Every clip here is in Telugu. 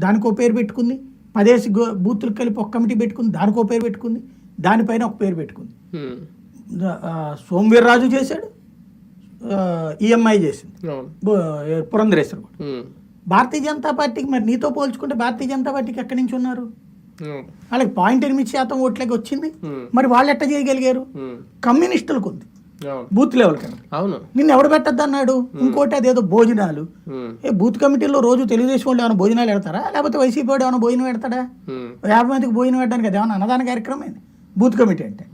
దానికో పేరు పెట్టుకుంది. పదేసి గో- బూతులకు కలిపి ఒక కమిటీ పెట్టుకుంది. దానికో పేరు పెట్టుకుంది. దానిపైన ఒక పేరు పెట్టుకుంది. సోమవీర్రాజు చేశాడు. ఈఎంఐ చేసింది. పురంధరేశ్వర్ కూడా. భారతీయ జనతా పార్టీకి మరి నీతో పోల్చుకుంటే భారతీయ జనతా పార్టీకి ఎక్కడి నుంచి ఉన్నారు? వాళ్ళకి పాయింట్ ఎనిమిది శాతం ఓట్లకి వచ్చింది. మరి వాళ్ళు ఎట్ట చేయగలిగారు. కమ్యూనిస్టులకు ఉంది. బూత్ లెవెల్ అవును. నిన్ను ఎవడు పెట్టద్దు అన్నాడు? ఇంకోటి అదేదో భోజనాలు. ఏ బూత్ కమిటీలో రోజు తెలుగుదేశం వాళ్ళు ఏమైనా భోజనాలు పెడతారా? లేకపోతే వైసీపీ వాడు ఏమైనా భోజనం పెడతాడా. యాభై మందికి భోజనం పెట్టడానికి అది ఏమైనా అన్నదాన కార్యక్రమం ఏంది? బూత్ కమిటీ అంటే.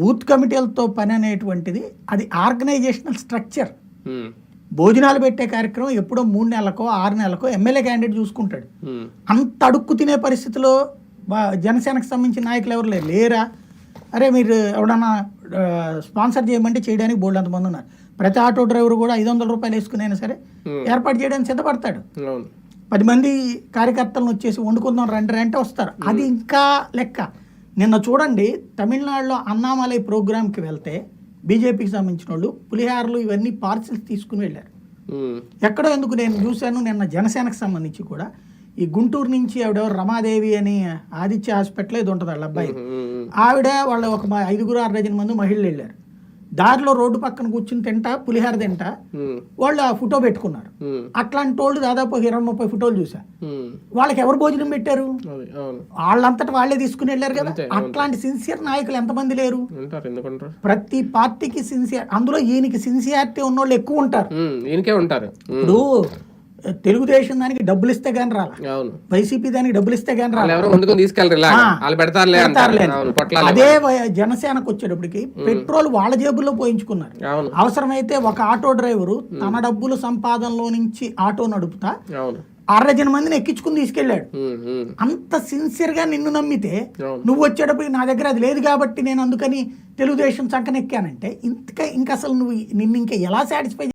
బూత్ కమిటీలతో పని అనేటువంటిది అది ఆర్గనైజేషనల్ స్ట్రక్చర్. భోజనాలు పెట్టే కార్యక్రమం ఎప్పుడో మూడు నెలలకో ఆరు నెలలకో ఎమ్మెల్యే క్యాండిడేట్ చూసుకుంటాడు. అంత అడుక్కు తినే పరిస్థితిలో జనసేనకు సంబంధించిన నాయకులు ఎవరు లేరు? అరే మీరు ఎవడన్నా స్పాన్సర్ చేయమంటే చేయడానికి బోల్డ్ అంతమంది ఉన్నారు. ప్రతి ఆటో డ్రైవర్ కూడా ఐదు వందల రూపాయలు వేసుకునైనా సరే. ఏర్పాటు చేయడానికి సిద్ధపడతాడు. పది మంది కార్యకర్తలను వచ్చేసి వండుకుందాం రండి అంటే వస్తారు. అది ఇంకా లెక్క. నిన్న చూడండి తమిళనాడులో అన్నామలై ప్రోగ్రామ్కి వెళ్తే బీజేపీకి సంబంధించిన వాళ్ళు పులిహారలు ఇవన్నీ పార్సిల్స్ తీసుకుని వెళ్ళారు. ఎక్కడో ఎందుకు నేను చూశాను నిన్న జనసేనకు సంబంధించి కూడా. ఈ గుంటూరు నుంచి ఆవిడెవరు? రమాదేవి అని ఆదిత్య హాస్పిటల్ ఇది ఉంటుంది వాళ్ళ అబ్బాయి. ఆవిడ వాళ్ళ ఒక ఐదుగురు ఆరు మంది మహిళలు వెళ్ళారు దారిలో రోడ్డు పక్కన కూర్చుని తింటా పులిహార తింటా. వాళ్ళు ఆ ఫోటో పెట్టుకున్నారు. అట్లాంటి వాళ్ళు దాదాపు ఒక ఇరవై ముప్పై ఫోటోలు చూసా. వాళ్ళకి ఎవరు భోజనం పెట్టారు వాళ్ళంతట వాళ్ళే తీసుకుని వెళ్ళారు కదా. అట్లాంటి సిన్సియర్ నాయకులు ఎంతమంది లేరు ప్రతి పార్టీకి సిన్సియర్ అందులో ఈయనకి సిన్సియారిటీ ఉన్నోళ్ళు ఎక్కువ ఉంటారు. ఈయనకే ఉంటారు. ఇప్పుడు తెలుగుదేశం దానికి డబ్బులు ఇస్తే కానీ రాలా వైసీపీ దానికి డబ్బులు ఇస్తే కానీ వాళ్ళు రాలా అదే జనసేనకు వచ్చేటప్పటికి పెట్రోల్ వాళ్ళ జేబుల్లో పోయించుకున్నారు. అవసరమైతే ఒక ఆటో డ్రైవరు తన డబ్బులు సంపాదనలో నుంచి ఆటో నడుపుతా అరడజన మందిని ఎక్కించుకుని. ఉమ్. అంత సిన్సియర్గా నిన్ను నమ్మితే. నువ్వు వచ్చేటప్పటికి నా దగ్గర అది లేదు కాబట్టి నేను అందుకని తెలుగుదేశం చక్కనెక్కానంటే ఇంతక ఇంకా అసలు నువ్వు నిన్ను ఇంకా ఎలా సాటిస్ఫై